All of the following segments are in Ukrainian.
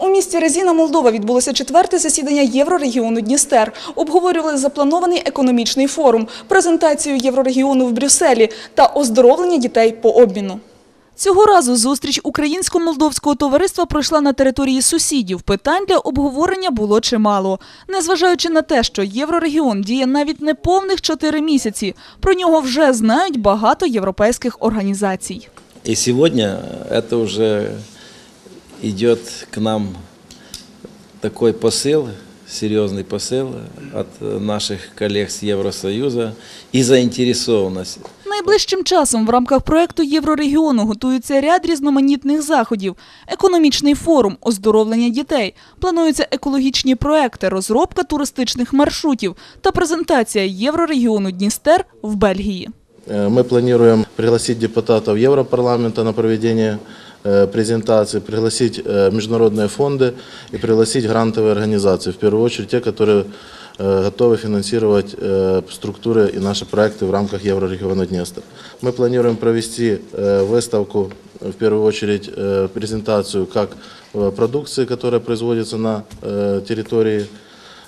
У місті Резіна, Молдова відбулося четверте засідання Єврорегіону Дністер. Обговорювали запланований економічний форум, презентацію Єврорегіону в Брюсселі та оздоровлення дітей по обміну. Цього разу зустріч українсько-молдовського товариства пройшла на території сусідів. Питань для обговорення було чимало. Незважаючи на те, що Єврорегіон діє навіть не повних чотири місяці, про нього вже знають багато європейських організацій. И сегодня это уже идет к нам такой посыл, серьезный посыл от наших коллег с Евросоюза и заинтересованность. Найближчим часом в рамках проекту Єврорегіону готується ряд різноманітних заходів: економічний форум, оздоровлення дітей, плануються екологічні проекти, розробка туристичних маршрутів та презентація Єврорегіону Дністер в Бельгії. Э, Мы планируем пригласить депутатов Европарламента на проведение э, презентации, пригласить э, международные фонды и пригласить грантовые организации, в первую очередь те, которые э, готовы финансировать э, структуры и наши проекты в рамках Еврорегиона Днестр. Мы планируем провести э, выставку, в первую очередь э, презентацию как э, продукции, которая производится на э, территории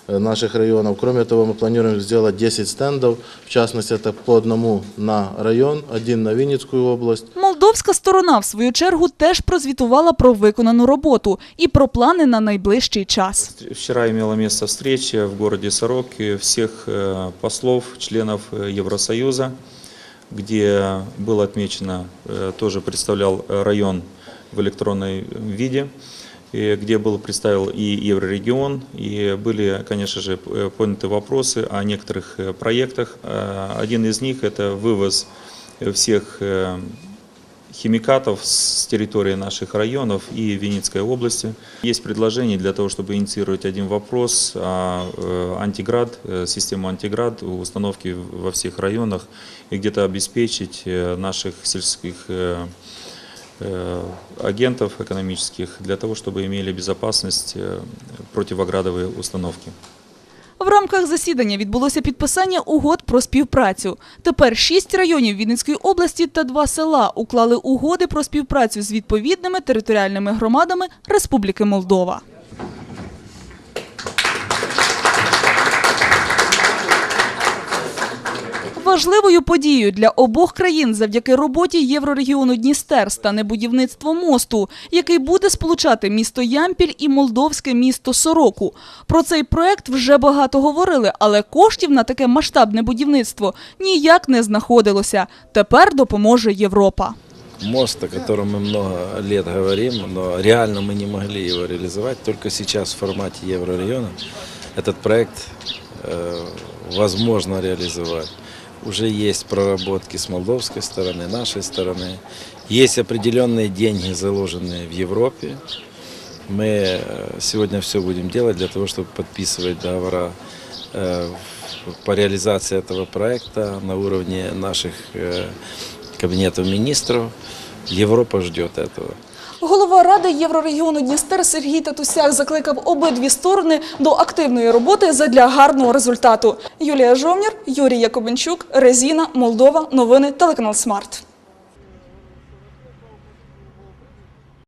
э, наших районов. Кроме того, мы планируем сделать 10 стендов, в частности, это по одному на район, один на Винницкую область. Молдовська сторона, в свою чергу, теж прозвітувала про виконану роботу і про плани на найближчий час. Вчера имела место встреча в городе Сороки всех э, послов, членов э, Евросоюза, где было отмечено, э, тоже представлял э, район в электронной виде, и где был представил и Еврорегион, и были, конечно же, п- поняты вопросы о некоторых э, проектах. Э, Один из них – это вывоз всех э, химикатов с территории наших районов и Винницкой области. Есть предложение для того, чтобы инициировать один вопрос о э, антиград, э, систему антиград, установки во всех районах и где-то обеспечить э, наших сельских э, э, агентов экономических для того, чтобы имели безопасность э, противоградовые установки. В рамках засідання відбулося підписання угод про співпрацю. Тепер шість районів Вінницької області та два села уклали угоди про співпрацю з відповідними територіальними громадами Республіки Молдова. Важливою подією для обох країн завдяки роботі Єврорегіону Дністер стане будівництво мосту, який буде сполучати місто Ямпіль і молдовське місто Сороку. Про цей проект вже багато говорили, але коштів на таке масштабне будівництво ніяк не знаходилося. Тепер допоможе Європа. Мост, о котором мы много лет говорим, но реально мы не могли его реализовать, только сейчас в формате Еврорайона этот проект э, возможно реализовать. Уже есть проработки с молдовской стороны, нашей стороны. Есть определенные деньги, заложенные в Европе. Мы э, сегодня все будем делать для того, чтобы подписывать договора э, в- по реализации этого проекта на уровне наших э, кабинетов министров. Европа ждет этого. Ради Єврорегіону Дністер Сергій Татусяк закликав обидві сторони до активної роботи задля гарного результату. Юлія Жовнір, Юрій Якобенчук, Резіна, Молдова. Новини телеканал Смарт.